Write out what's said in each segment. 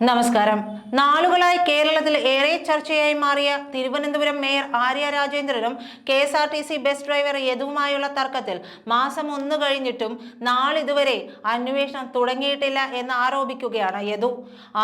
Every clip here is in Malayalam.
നമസ്കാരം. നാളുകളായി കേരളത്തിൽ ഏറെ ചർച്ചയായി മാറിയ Thiruvananthapuram mayor Arya രാജേന്ദ്രനും K S R T C bus driver യദുവുമായുള്ള തർക്കത്തിൽ മാസം ഒന്ന് കഴിഞ്ഞിട്ടും നാളിതുവരെ അന്വേഷണം തുടങ്ങിയിട്ടില്ല എന്ന് ആരോപിക്കുകയാണ് യദു.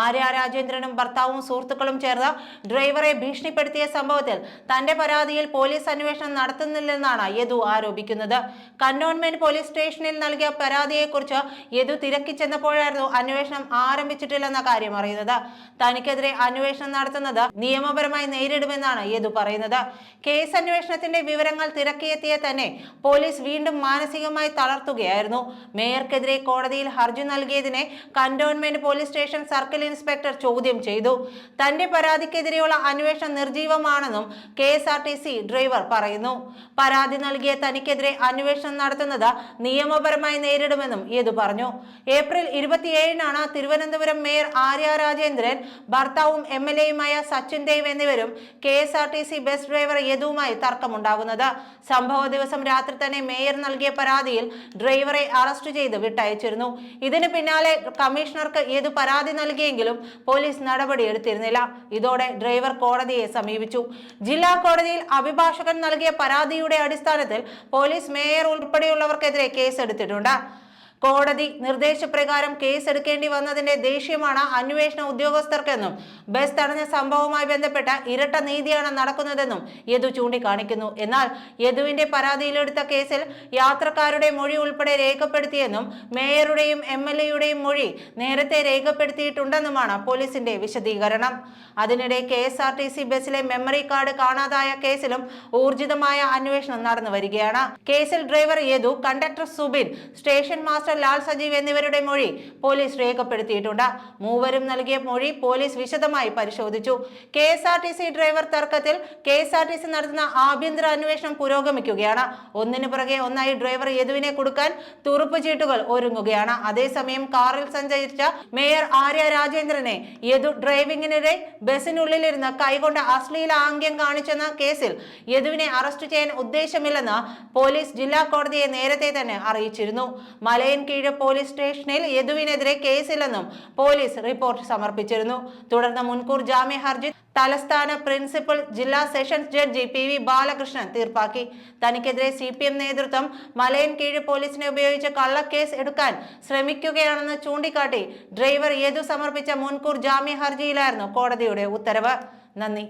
ആര്യ രാജേന്ദ്രനും ഭർത്താവും സുഹൃത്തുക്കളും ചേർന്ന് ഡ്രൈവറെ ഭീഷണിപ്പെടുത്തിയ സംഭവത്തിൽ തന്റെ പരാതിയിൽ പോലീസ് അന്വേഷണം നടത്തുന്നില്ലെന്നാണ് യദു ആരോപിക്കുന്നത്. കന്റോൺമെന്റ് പോലീസ് സ്റ്റേഷനിൽ നൽകിയ പരാതിയെക്കുറിച്ച് യദു തിരക്കി ചെന്നപ്പോഴായിരുന്നു അന്വേഷണം ആരംഭിച്ചിട്ടില്ലെന്ന കാര്യം അറിയുന്നത് തനിക്കെതിരെ അന്വേഷണം നടത്തുന്നത് നിയമപരമായി നേരിടുമെന്നാണ് യദു പറയുന്നത്. കേസ് അന്വേഷണത്തിന്റെ വിവരങ്ങൾ തിരക്കിയെത്തിയ തന്നെ പോലീസ് വീണ്ടും മാനസികമായി തളർത്തുകയായിരുന്നു. മേയർക്കെതിരെ കോടതിയിൽ ഹർജി നൽകിയതിനെ cantonment police station circle inspector ചോദ്യം ചെയ്തു. തന്റെ പരാതിക്കെതിരെയുള്ള അന്വേഷണം നിർജീവമാണെന്നും K S R T C driver പറയുന്നു. പരാതി നൽകിയ തനിക്കെതിരെ അന്വേഷണം നടത്തുന്നത് നിയമപരമായി നേരിടുമെന്നും യദു പറഞ്ഞു. ഏപ്രിൽ ഇരുപത്തിയേഴിനാണ് തിരുവനന്തപുരം മേയർ ആര്യ രാജേന്ദ്രൻ ഭർത്താവും എം എൽ എയുമായ സച്ചിൻ ദേവ് എന്നിവരും K S R T C bus driver യദുവുമായി തർക്കമുണ്ടാകുന്നത്. സംഭവ ദിവസം രാത്രി തന്നെ മേയർ നൽകിയ പരാതിയിൽ ഡ്രൈവറെ അറസ്റ്റ് ചെയ്ത് വിട്ടയച്ചിരുന്നു. ഇതിന് പിന്നാലെ കമ്മീഷണർക്ക് യദു പരാതി നൽകിയെങ്കിലും പോലീസ് നടപടിയെടുത്തിരുന്നില്ല. ഇതോടെ ഡ്രൈവർ കോടതിയെ സമീപിച്ചു. ജില്ലാ കോടതിയിൽ അഭിഭാഷകൻ നൽകിയ പരാതിയുടെ അടിസ്ഥാനത്തിൽ പോലീസ് മേയർ ഉൾപ്പെടെയുള്ളവർക്കെതിരെ കേസെടുത്തിട്ടുണ്ട്. കോടതി നിർദ്ദേശപ്രകാരം കേസെടുക്കേണ്ടി വന്നതിന്റെ ദേഷ്യമാണ് അന്വേഷണ ഉദ്യോഗസ്ഥർക്കെന്നും ബസ് തടഞ്ഞ സംഭവവുമായി ബന്ധപ്പെട്ട ഇരട്ട നീതിയാണ് നടക്കുന്നതെന്നും യദു ചൂണ്ടിക്കാണിക്കുന്നു. എന്നാൽ യദുവിന്റെ പരാതിയിലെടുത്ത കേസിൽ യാത്രക്കാരുടെ മൊഴി ഉൾപ്പെടെ രേഖപ്പെടുത്തിയെന്നും മേയറുടെയും എം എൽ എയുടെയും മൊഴി നേരത്തെ രേഖപ്പെടുത്തിയിട്ടുണ്ടെന്നുമാണ് പോലീസിന്റെ വിശദീകരണം. അതിനിടെ K S R T C ബസ്സിലെ മെമ്മറി കാർഡ് കാണാതായ കേസിലും ഊർജിതമായ അന്വേഷണം നടന്നു വരികയാണ് കേസിൽ driver Yadu conductor Subin station master Lal Sajeev എന്നിവരുടെ മൊഴി പോലീസ് രേഖപ്പെടുത്തിയിട്ടുണ്ട്. മൂവരും നൽകിയ മൊഴി പോലീസ് വിശദമായി പരിശോധിച്ചു. K S R T C driver തർക്കത്തിൽ K S R T C നടത്തുന്ന ആഭ്യന്തര അന്വേഷണം പുരോഗമിക്കുകയാണ്. ഒന്നിനു പുറകെ ഒന്നായി ഡ്രൈവർ യദുവിനെ കൊടുക്കാൻ തുറുപ്പ് ചീട്ടുകൾ ഒരുങ്ങുകയാണ്. അതേസമയം കാറിൽ സഞ്ചരിച്ച മേയർ ആര്യ രാജേന്ദ്രനെ യദു ഡ്രൈവിംഗിനിടെ ബസ്സിനുള്ളിലിരുന്ന് കൈകൊണ്ട് അശ്ലീല ആംഗ്യം കാണിച്ചെന്ന കേസിൽ യദുവിനെ അറസ്റ്റ് ചെയ്യാൻ ഉദ്ദേശമില്ലെന്ന് പോലീസ് ജില്ലാ കോടതിയെ നേരത്തെ തന്നെ അറിയിച്ചിരുന്നു. മലയൻകീഴ് പോലീസ് സ്റ്റേഷനിൽ യദുവിനെതിരെ കേസില്ലെന്നും പോലീസ് റിപ്പോർട്ട് സമർപ്പിച്ചിരുന്നു. തുടർന്ന് മുൻകൂർ ജാമ്യ ഹർജി തലസ്ഥാന പ്രിൻസിപ്പൽ ജില്ലാ sessions judge P V Balakrishnan തീർപ്പാക്കി. തനിക്കെതിരെ സി പി എം നേതൃത്വം മലയൻകീഴ് പോലീസിനെ ഉപയോഗിച്ച് കള്ളക്കേസ് എടുക്കാൻ ശ്രമിക്കുകയാണെന്ന് ചൂണ്ടിക്കാട്ടി ഡ്രൈവർ യദു സമർപ്പിച്ച മുൻകൂർ ജാമ്യ ഹർജിയിലായിരുന്നു കോടതിയുടെ ഉത്തരവ്. നന്ദി.